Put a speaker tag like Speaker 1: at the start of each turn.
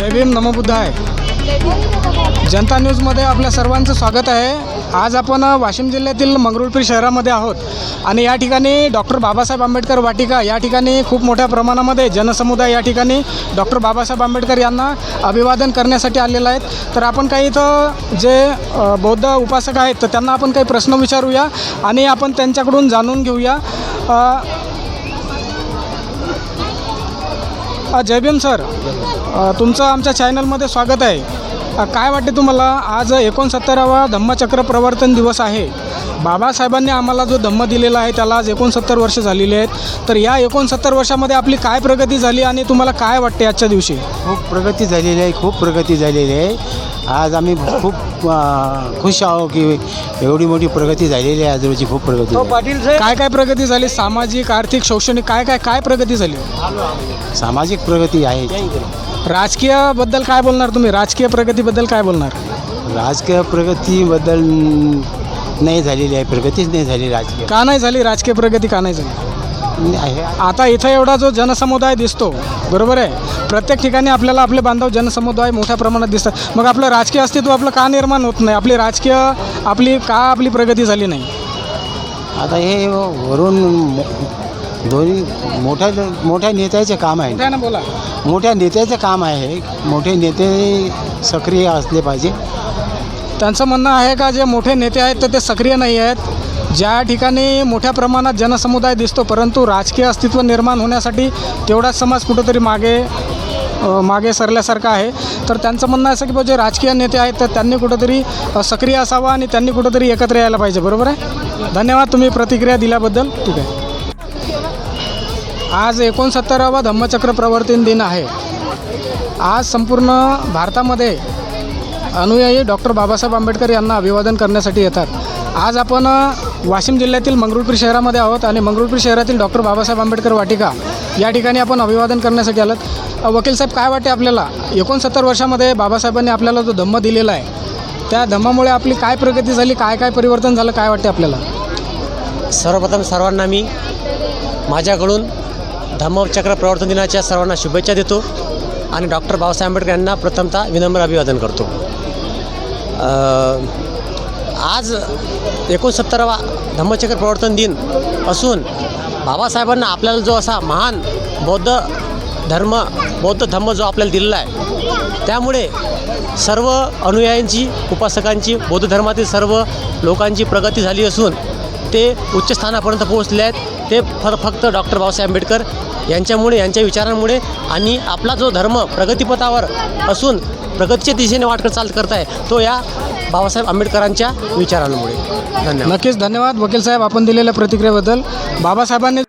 Speaker 1: जय भीम नमो बुद्धाय जनता न्यूजमध्ये आपल्या सर्वांचं स्वागत आहे. आज आपण वाशिम जिल्ह्यातील मंगरुळपीर शहरामध्ये आहोत. आणि या ठिकाणी डॉक्टर बाबासाहेब आंबेडकर वाटिका या ठिकाणी खूप मोठ्या प्रमाणामध्ये जनसमुदाय या ठिकाणी डॉक्टर बाबासाहेब आंबेडकर यांना अभिवादन करण्यासाठी आलेलं आहेत. तर आपण काही इथं जे बौद्ध उपासक आहेत तर त्यांना आपण काही प्रश्न विचारूया आणि आपण त्यांच्याकडून जाणून घेऊया. जय भीम सर. अ, तुमचं आमच्या चॅनलमध्ये स्वागत आहे. अ, काय वाटते तुम्हाला? आज एकोणसत्तरावा धम्मचक्र प्रवर्तन दिवस आहे. बाबासाहेबांनी आम्हाला जो धम्म दिलेला आहे त्याला आज एकोणसत्तर वर्ष झालेली आहेत. तर या एकोणसत्तर वर्षामध्ये आपली काय प्रगती झाली आणि तुम्हाला काय वाटते आजच्या दिवशी?
Speaker 2: खूप प्रगती झालेली आहे खूप प्रगती झालेली आहे. आज आम्ही खूप अं, खुश आहो की एवढी मोठी प्रगती झालेली आहे आज रोजी खूप प्रगती झाली.
Speaker 1: काय काय प्रगती झाली? सामाजिक आर्थिक शैक्षणिक काय काय काय प्रगती झाली?
Speaker 2: सामाजिक प्रगती आहे.
Speaker 1: राजकीयबद्दल काय बोलणार तुम्ही? राजकीय प्रगतीबद्दल काय बोलणार?
Speaker 2: राजकीय प्रगतीबद्दल नाही झालेली आहे प्रगतीच नाही झाली राजकीय.
Speaker 1: का नाही झाली? राजकीय प्रगती का नाही झाली?
Speaker 2: आहे.
Speaker 1: आता इथं एवढा जो जनसमुदाय दिसतो बरोबर आहे? प्रत्येक ठिकाणी आपल्याला आपले बांधव जनसमुदाय मोठ्या प्रमाणात दिसतात. मग आपलं राजकीय अस्तित्व आपलं का निर्माण होत नाही? आपली राजकीय आपली का आपली प्रगती झाली नाही?
Speaker 2: आता हे वरून दोन्ही मोठ्या मोठ्या नेत्याचे काम आहे.
Speaker 1: ना बोला.
Speaker 2: मोठ्या नेत्याचं काम आहे. मोठे नेते सक्रिय असले पाहिजे.
Speaker 1: त्यांचं म्हणणं आहे का जे मोठे नेते आहेत तर ते सक्रिय नाही आहेत? ज्या ठिकाणी मोठ्या प्रमाणात जनसमुदाय दिसतो परंतु राजकीय अस्तित्व निर्माण होण्यासाठी तेवढाच समाज कुठंतरी मागे मागे सरल्यासारखं आहे. तर त्यांचं म्हणणं असं की जे राजकीय नेते आहेत तर त्यांनी कुठंतरी सक्रिय असावं आणि त्यांनी कुठंतरी एकत्र यायला पाहिजे. बरोबर आहे? धन्यवाद तुम्ही प्रतिक्रिया दिल्याबद्दल. ठीक आहे. आज एकोणसत्तरावा धम्मचक्र प्रवर्तन दिन आहे. आज संपूर्ण भारतामध्ये अनुयायी डॉक्टर बाबासाहेब आंबेडकर यांना अभिवादन करण्यासाठी येतात. आज आपण वाशिम जिल्ह्यातील मंगरुळपीर शहरामध्ये आहोत आणि मंगरुळपीर शहरातील डॉक्टर बाबासाहेब आंबेडकर वाटिका या ठिकाणी आपण अभिवादन करण्यासाठी आलात. वकील साहेब काय वाटते आपल्याला? एकोणसत्तर वर्षामध्ये बाबासाहेबांनी आपल्याला जो धम्म दिलेला आहे त्या धम्मामुळे आपली काय प्रगती झाली काय काय परिवर्तन झालं काय वाटते आपल्याला?
Speaker 3: सर्वप्रथम सर्वांना मी माझ्याकडून धम्मचक्र प्रवर्तन दिनाच्या सर्वांना शुभेच्छा देतो आणि डॉक्टर बाबासाहेब आंबेडकर यांना प्रथमतः विनम्र अभिवादन करतो. आज एकोणसत्तरावा धम्मचक्र प्रवर्तन दिन असून बाबासाहेबांना आपल्याला जो असा महान बौद्ध धर्म बौद्ध धम्म जो आपल्याला दिलेला आहे त्यामुळे सर्व अनुयायांची उपासकांची बौद्ध धर्मातील सर्व लोकांची प्रगती झाली असून ते उच्च स्थानापर्यंत पोहोचले आहेत. ते फर फक्त डॉक्टर बाबासाहेब आंबेडकर यांच्यामुळे यांच्या विचारांमुळे आणि आपला जो धर्म प्रगतीपथावर असून प्रगतीच्या दिशेने वाटकर चाल करत आहे तो या बाबासाहेब आंबेडकरांच्या विचारांमुळे. धन्यवाद.
Speaker 1: नक्कीच धन्यवाद. वकील साहेब आपण दिलेल्या प्रतिक्रियेबद्दल बाबासाहेबांनी